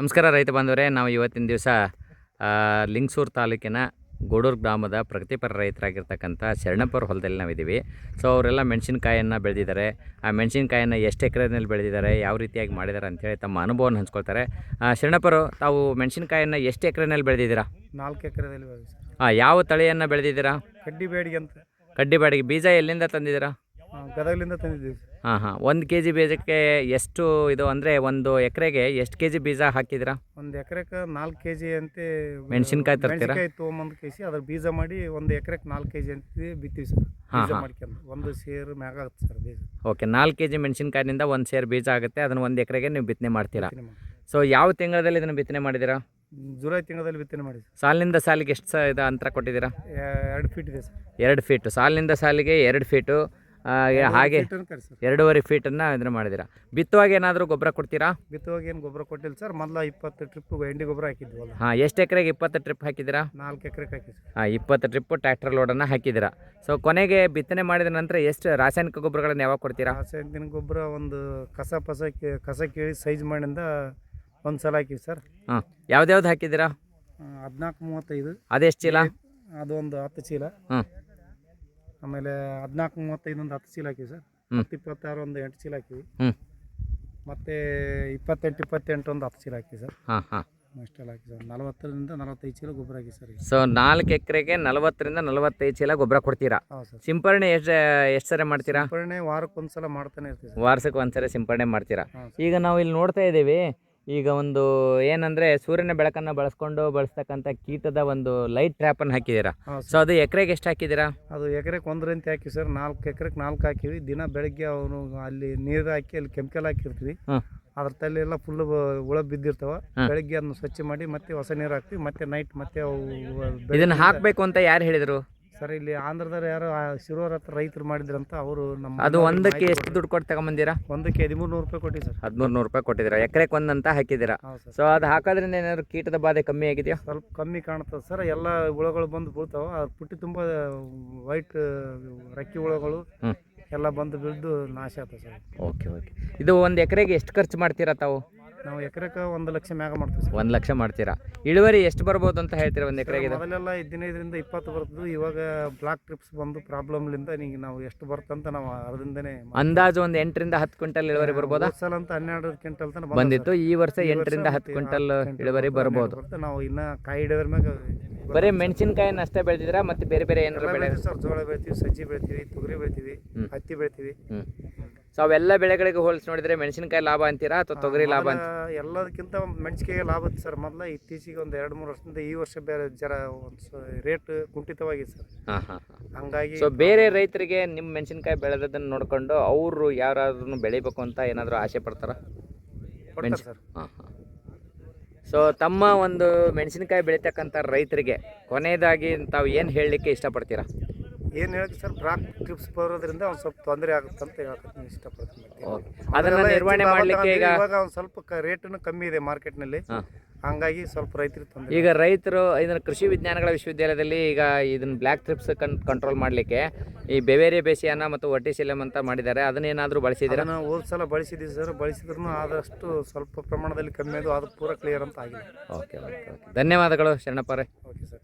ನಮಸ್ಕಾರ ರೈತ ಬಾಂಧವರೇ ನಾವು ಇವತ್ತಿನ ದಿವಸ ಲಿಂಗಸೂರು ತಾಲೂಕಿನ ಗೋಡೂರು ಗ್ರಾಮದ ಪ್ರಗತಿಪರ ರೈತರಾಗಿರ್ತಕ್ಕಂಥ ಶರಣಪ್ಪರ ಹೊಲದಲ್ಲಿ ನಾವಿದ್ದೀವಿ. ಸೊ ಅವರೆಲ್ಲ ಮೆಣಸಿನ್ಕಾಯನ್ನು ಬೆಳೆದಿದ್ದಾರೆ. ಆ ಮೆಣಸಿನ್ಕಾಯನ್ನು ಎಷ್ಟು ಎಕರೆನಲ್ಲಿ ಬೆಳೆದಿದ್ದಾರೆ ಯಾವ ರೀತಿಯಾಗಿ ಮಾಡಿದ್ದಾರೆ ಅಂತೇಳಿ ತಮ್ಮ ಅನುಭವವನ್ನು ಹಂಚ್ಕೊಳ್ತಾರೆ. ಶರಣಪ್ಪರು ತಾವು ಮೆಣಸಿನ್ಕಾಯನ್ನು ಎಷ್ಟು ಎಕರೆನಲ್ಲಿ ಬೆಳೆದಿದ್ದೀರಾ? ನಾಲ್ಕು ಎಕರೆದಲ್ಲಿ ಹಾಂ ಯಾವ ತಳಿಯನ್ನು ಬೆಳೆದಿದ್ದೀರಾ? ಕಡ್ಡಿ ಬೇಡಿಗೆ ಅಂತ. ಕಡ್ಡಿ ಬೇಡಿಗೆ ಬೀಜ ಎಲ್ಲಿಂದ ತಂದಿದ್ದೀರಾ? ಗದಗಲಿಂದ ತಂದಿದ್ದೀವಿ. ಹಾಂ ಹಾಂ. ಒಂದು ಕೆ ಜಿ ಬೀಜಕ್ಕೆ ಎಷ್ಟು ಇದು ಅಂದರೆ ಒಂದು ಎಕರೆಗೆ ಎಷ್ಟು ಕೆ ಜಿ ಬೀಜ ಹಾಕಿದ್ರಾ ಒಂದು ಎಕರೆಗೆ ನಾಲ್ಕು ಕೆ ಜಿ ಅಂತೆ ಮೆಣಸಿನ್ಕಾಯಿ ತರ್ತೀರಾ? ಮೆಣಸಿನ್ಕಾಯಿ ತೊಗೊಂಬಂದು ಕೇಸಿ ಅದ್ರ ಬೀಜ ಮಾಡಿ ಒಂದು ಎಕರೆಗೆ ನಾಲ್ಕು ಕೆ ಜಿ ಅಂತ ಬಿತ್ತೀವಿ ಸರ್. ಹಾ, ಬೀಜ ಹಾ. ಮಾಡ್ಕೊಂಡು ಒಂದು ಸೇರು ಮ್ಯಾಗ ಆಗುತ್ತೆ ಸರ್ ಬೀಜ. ಓಕೆ ನಾಲ್ಕು ಕೆ ಜಿ ಮೆಣಸಿನ್ಕಾಯಿನಿಂದ ಒಂದು ಸೇರು ಬೀಜ ಆಗುತ್ತೆ. ಅದನ್ನು ಒಂದು ಎಕರೆಗೆ ನೀವು ಬಿತ್ತನೆ ಮಾಡ್ತೀರಾ? ಬಿತ್ತನೆ ಮಾಡಿ. ಸೊ ಯಾವ ತಿಂಗಳಲ್ಲಿ ಇದನ್ನು ಬಿತ್ತನೆ ಮಾಡಿದ್ದೀರಾ? ಜುಲೈ ತಿಂಗಳಲ್ಲಿ ಬಿತ್ತನೆ ಮಾಡಿ ಸರ್. ಸಾಲಿನಿಂದ ಸಾಲಿಗೆ ಎಷ್ಟು ಸ ಇದು ಅಂತರ ಕೊಟ್ಟಿದ್ದೀರಾ? ಎರಡು ಫೀಟ್ ಇದೆ ಸರ್. ಎರಡು ಫೀಟು ಸಾಲಿನಿಂದ ಸಾಲಿಗೆ ಎರಡು ಫೀಟು ಹಾಗೆ ಫೀಟ್ ಅನ್ನ ಸರ್. ಎರಡೂವರೆ ಫೀಟನ್ನು ಇದನ್ನು ಮಾಡಿದ್ದೀರಾ? ಬಿತ್ತುವಾಗ ಏನಾದರೂ ಗೊಬ್ಬರ ಕೊಡ್ತೀರಾ? ಬಿತ್ತುವಾಗ ಏನು ಗೊಬ್ಬರ ಕೊಟ್ಟಿಲ್ಲ ಸರ್. ಮೊದಲ ಇಪ್ಪತ್ತು ಟ್ರಿಪ್ ಎಂಡಿ ಗೊಬ್ಬರ ಹಾಕಿದ್ವಿ ಹಾ ಹಾಂ ಎಷ್ಟು ಎಕರೆಗೆ ಇಪ್ಪತ್ತು ಟ್ರಿಪ್ ಹಾಕಿದಿರಾ ನಾಲ್ಕು ಎಕರೆಗೆ ಹಾಕಿದ್ವಿ ಹಾಂ ಇಪ್ಪತ್ತು ಟ್ರಿಪ್ ಟ್ರ್ಯಾಕ್ಟರ್ ಲೋಡನ್ನು ಹಾಕಿದ್ದೀರಾ. ಸೊ ಕೊನೆಗೆ ಬಿತ್ತನೆ ಮಾಡಿದ ನಂತರ ಎಷ್ಟು ರಾಸಾಯನಿಕ ಗೊಬ್ಬರಗಳನ್ನು ಯಾವಾಗ ಕೊಡ್ತೀರಾ? ರಾಸಾಯನಿಕ ಗೊಬ್ಬರ ಒಂದು ಕಸ ಪಸ ಕಸ ಕೇಳಿ ಸೈಜ್ ಮಾಡಿಂದ ಒಂದು ಸಲ ಹಾಕಿವಿ ಸರ್. ಹಾಂ ಯಾವ್ದು ಹಾಕಿದ್ದೀರಾ? ಹದಿನಾಲ್ಕು ಮೂವತ್ತೈದು. ಅದೆಷ್ಟು ಚೀಲ? ಅದೊಂದು ಹತ್ತು ಚೀಲ. ಹ್ಞೂ ಆಮೇಲೆ ಹದಿನಾಲ್ಕು ಮೂವತ್ತೈದು ಒಂದು ಹತ್ತು ಚೀಲ ಹಾಕಿವಿ ಸರ್. ಹತ್ತು ಇಪ್ಪತ್ತಾರು ಒಂದು ಎಂಟು ಚೀಲ ಹಾಕಿವಿ. ಹ್ಞೂ ಮತ್ತು ಇಪ್ಪತ್ತೆಂಟು ಇಪ್ಪತ್ತೆಂಟು ಒಂದು ಹತ್ತು ಚೀಲ ಹಾಕಿ ಸರ್. ಹಾಂ ಹಾಂ. ಅಷ್ಟೆಲ್ಲ ಹಾಕಿ ಸರ್. ನಲವತ್ತರಿಂದ ನಲವತ್ತೈದು ಚೀಲ ಗೊಬ್ಬರ ಹಾಕಿ ಸರ್ ಈಗ. ಸೊ ನಾಲ್ಕು ಎಕರೆಗೆ ನಲವತ್ತರಿಂದ ನಲವತ್ತೈದು ಚೀಲ ಗೊಬ್ಬರ ಕೊಡ್ತೀರಾ? ಹೌದು ಸರ್. ಸಿಂಪರಣೆ ಎಷ್ಟು ಎಷ್ಟು ಸರಿ ಮಾಡ್ತೀರಾ? ಸಿಂಪರಣೆ ವಾರಕ್ಕೆ ಒಂದು ಸಲ ಮಾಡ್ತಾನೆ ಇರ್ತೀವಿ ಸರ್. ವಾರ್ಷಕ್ಕೆ ಒಂದ್ಸರಿ ಸಿಂಪರಣೆ ಮಾಡ್ತೀರಾ? ಈಗ ನಾವು ಇಲ್ಲಿ ನೋಡ್ತಾ ಇದ್ದೀವಿ ಈಗ ಒಂದು ಏನಂದ್ರೆ ಸೂರ್ಯನ ಬೆಳಕನ್ನು ಬಳಸ್ಕೊಂಡು ಬಳಸ್ತಕ್ಕಂಥ ಕೀಟದ ಒಂದು ಲೈಟ್ ಟ್ರಾಪ್ ಹಾಕಿದ್ದೀರಾ? ಹಾಂ ಸೊ ಅದು ಎಕರೆಗೆ ಎಷ್ಟು ಹಾಕಿದ್ದೀರಾ? ಅದು ಎಕರೆಗೆ ಒಂದರಂತೆ ಹಾಕಿ ಸರ್. ನಾಲ್ಕು ಎಕರೆಗೆ ನಾಲ್ಕು ಹಾಕಿವಿ. ದಿನ ಬೆಳಗ್ಗೆ ಅವನು ಅಲ್ಲಿ ನೀರು ಹಾಕಿ ಅಲ್ಲಿ ಕೆಮಿಕಲ್ ಹಾಕಿರ್ತೀವಿ. ಅದ್ರ ತಲೆ ಎಲ್ಲ ಫುಲ್ ಹುಳ ಬಿದ್ದಿರ್ತಾವ. ಬೆಳಗ್ಗೆ ಅದನ್ನ ಸ್ವಚ್ಛ ಮಾಡಿ ಮತ್ತೆ ಹೊಸ ನೀರು ಹಾಕ್ತಿವಿ. ಮತ್ತೆ ನೈಟ್ ಮತ್ತೆ ಅವು ಇದನ್ನ ಹಾಕಬೇಕು ಅಂತ ಯಾರು ಹೇಳಿದರು? ಸರ್ ಇಲ್ಲಿ ಆಂಧ್ರದವ್ರು ಯಾರು ಆ ಶಿರೋರ್ ಹತ್ರ ರೈತರು ಮಾಡಿದ್ರಂತ ಅವರು ನಮ್ಮ ಅದು ಒಂದಕ್ಕೆ ಎಷ್ಟು ದುಡ್ಡು ಕೊಟ್ಟು ತಗೊಂಬಂದಿರಾ? ಒಂದಕ್ಕೆ ಹದಿಮೂರು ನೂರು ರೂಪಾಯಿ ಕೊಟ್ಟಿ ಸರ್. ಹದಿಮೂರು ನೂರು ರೂಪಾಯಿ ಕೊಟ್ಟಿದ್ದೀರಾ? ಎಕರೆಗೆ ಒಂದಂತ ಹಾಕಿದ್ದೀರಾ? ಹೌದು ಸರ್. ಸೊ ಅದು ಹಾಕೋದ್ರಿಂದ ಏನಾದ್ರು ಕೀಟದ ಬಾಧೆ ಕಮ್ಮಿ ಆಗಿದೆಯಾ? ಸ್ವಲ್ಪ ಕಮ್ಮಿ ಕಾಣ್ತದೆ ಸರ್. ಎಲ್ಲ ಹುಳಗಳು ಬಂದು ಬೀಳ್ತಾವ. ಅದು ಪುಟ್ಟಿ ತುಂಬ ವೈಟ್ ರಕ್ಕಿ ಹುಳಗಳು ಹ್ಮ್. ಎಲ್ಲ ಬಂದು ಬಿದ್ದು ನಾಶ ಆಗ್ತದೆ ಸರ್. ಓಕೆ ಓಕೆ ಇದು ಒಂದು ಎಕರೆಗೆ ಎಷ್ಟು ಖರ್ಚು ಮಾಡ್ತೀರಾ ತಾವು? ನಾವು ಎಕರೆಗೆ ಒಂದು ಲಕ್ಷ ಮ್ಯಾಗ ಮಾಡ್ತೀವಿ ಸರ್. ಒಂದು ಲಕ್ಷ ಮಾಡ್ತೀರಾ? ಇಳುವರಿ ಎಷ್ಟು ಬರ್ಬೋದು ಅಂತ ಹೇಳ್ತೀರಾ ಒಂದು ಎಕರೆಗೆ? ಮೊದಲೆಲ್ಲ ಹದಿನೈದರಿಂದ ಇಪ್ಪತ್ತು ಬರ್ತದ್ದು ಇವಾಗ ಬ್ಲಾಕ್ ಟ್ರಿಪ್ಸ್ ಬಂದು ಪ್ರಾಬ್ಲಮ್ಲಿಂದ ಈಗ ನಾವು ಎಷ್ಟು ಬರ್ತಂತ ನಾವು ಅದರಿಂದನೇ ಅಂದಾಜು ಒಂದು ಎಂಟರಿಂದ ಹತ್ತು ಕ್ವಿಂಟಲ್ ಇಳುವರಿ ಬರ್ಬೋದು? ಸಲ ಅಂತ ಹನ್ನೆರಡು ಕ್ವಿಂಟಲ್ ತನಕ ಬಂದಿತ್ತು. ಈ ವರ್ಷ ಎಂಟರಿಂದ ಹತ್ತು ಕ್ವಿಂಟಲ್ ಇಳುವರಿ ಬರ್ಬೋದು. ನಾವು ಇನ್ನ ಕಾಯಿ ಇಳುವರಿ ಮ್ಯಾಗ ಬರೀ ಮೆಣಸಿನಕಾಯಿನ ಅಷ್ಟೇ ಬೆಳೆದಿದ್ದೀರಾ ಮತ್ತೆ ಬೇರೆ ಬೇರೆ ಏನಾದ್ರು ಎಲ್ಲ ಬೆಳೆ ಸರ್ ಜೋಳ ಬೆಳಿತೀವಿ ಸಜ್ಜಿ ಬೆಳಿತೀವಿ ತೊಗರಿ ಬೆಳಿತೀವಿ. ಹತ್ತಿ ಬೆಳಿತೀವಿ. ಅವೆಲ್ಲ ಬೆಳೆಗಳಿಗೆ ಹೋಲಿಸಿ ನೋಡಿದ್ರೆ ಮೆಣಸಿನಕಾಯಿ ಲಾಭ ಅಂತೀರಾ ಅಥವಾ ತೊಗರಿ ಲಾಭ ಅಂತ ಎಲ್ಲದಕ್ಕಿಂತ ಮೆಣಸಿಕಾಯಿ ಲಾಭ ಇತ್ತು ಸರ್. ಮೊದಲ ಇತ್ತೀಚೆಗೆ ಒಂದು ಎರಡು ಮೂರು ವರ್ಷದಿಂದ ಈ ವರ್ಷ ಬೇರೆ ಜರ ಒಂದು ರೇಟ್ ಕುಂಠಿತವಾಗಿದೆ ಸರ್. ಹಾಂ ಹಾಂ ಹಂಗಾಗಿ ಸೊ ಬೇರೆ ರೈತರಿಗೆ ನಿಮ್ಮ ಮೆಣಸಿನಕಾಯಿ ಬೆಳೆದದನ್ನು ನೋಡ್ಕೊಂಡು ಅವರು ಯಾರಾದ್ರೂ ಬೆಳಿಬೇಕು ಅಂತ ಏನಾದರೂ ಆಸೆ ಪಡ್ತಾರ? ಸರ್. ಹಾಂ ಹಾಂ. ಸೊ ತಮ್ಮ ಒಂದು ಮೆಣಸಿನಕಾಯಿ ಬೆಳಿತಕ್ಕಂಥ ರೈತರಿಗೆ ಕೊನೆಯದಾಗಿ ತಾವು ಏನು ಹೇಳಲಿಕ್ಕೆ ಇಷ್ಟಪಡ್ತೀರಾ? ಏನು ಹೇಳಿ ಸರ್? ಬ್ರಾಕ್ ಟ್ರಿಪ್ಸ್ ಬರೋದ್ರಿಂದ ಒಂದು ಸ್ವಲ್ಪ ತೊಂದರೆ ಆಗುತ್ತೆ ಅಂತ ಹೇಳಕ್ಕೆ ಇಷ್ಟಪಡ್ತೀನಿ. ಅದನ್ನು ನಿರ್ವಹಣೆ ಮಾಡಲಿಕ್ಕೆ ಈಗ ಇವಾಗ ಒಂದು ಸ್ವಲ್ಪ ರೇಟನ್ನು ಕಮ್ಮಿ ಇದೆ ಮಾರ್ಕೆಟ್ನಲ್ಲಿ. ನಲ್ಲಿ ಹಂಗಾಗಿ ಸ್ವಲ್ಪ ರೈತರಿಗೆ ತೊಂದರೆ ಈಗ ರೈತರು ಇದನ್ನು ಕೃಷಿ ವಿಜ್ಞಾನಗಳ ವಿಶ್ವವಿದ್ಯಾಲಯದಲ್ಲಿ ಈಗ ಇದನ್ನ ಬ್ಲ್ಯಾಕ್ ಟ್ರಿಪ್ಸ್ ಕನ್ ಕಂಟ್ರೋಲ್ ಮಾಡಲಿಕ್ಕೆ ಈ ಬೆವೇರಿ ಬೇಸಿಯಾನ ಮತ್ತು ಒಟ್ಟಿಸಿಲಮ್ ಅಂತ ಮಾಡಿದ್ದಾರೆ. ಅದನ್ನೇನಾದರೂ ಬಳಸಿದ್ದೀರಾ? ನಾವು ಹೋದ ಸಲ ಬಳಸಿದ್ದೀವಿ ಸರ್. ಬಳಸಿದ್ರು ಆದಷ್ಟು ಸ್ವಲ್ಪ ಪ್ರಮಾಣದಲ್ಲಿ ಕಮ್ಮಿ ಅದು ಅದು ಪೂರ ಕ್ಲಿಯರ್ ಅಂತ ಆಗಿದೆ. Okay okay okay. ಧನ್ಯವಾದಗಳು ಶರಣಪ್ಪರೇ ಓಕೆ ಸರ್.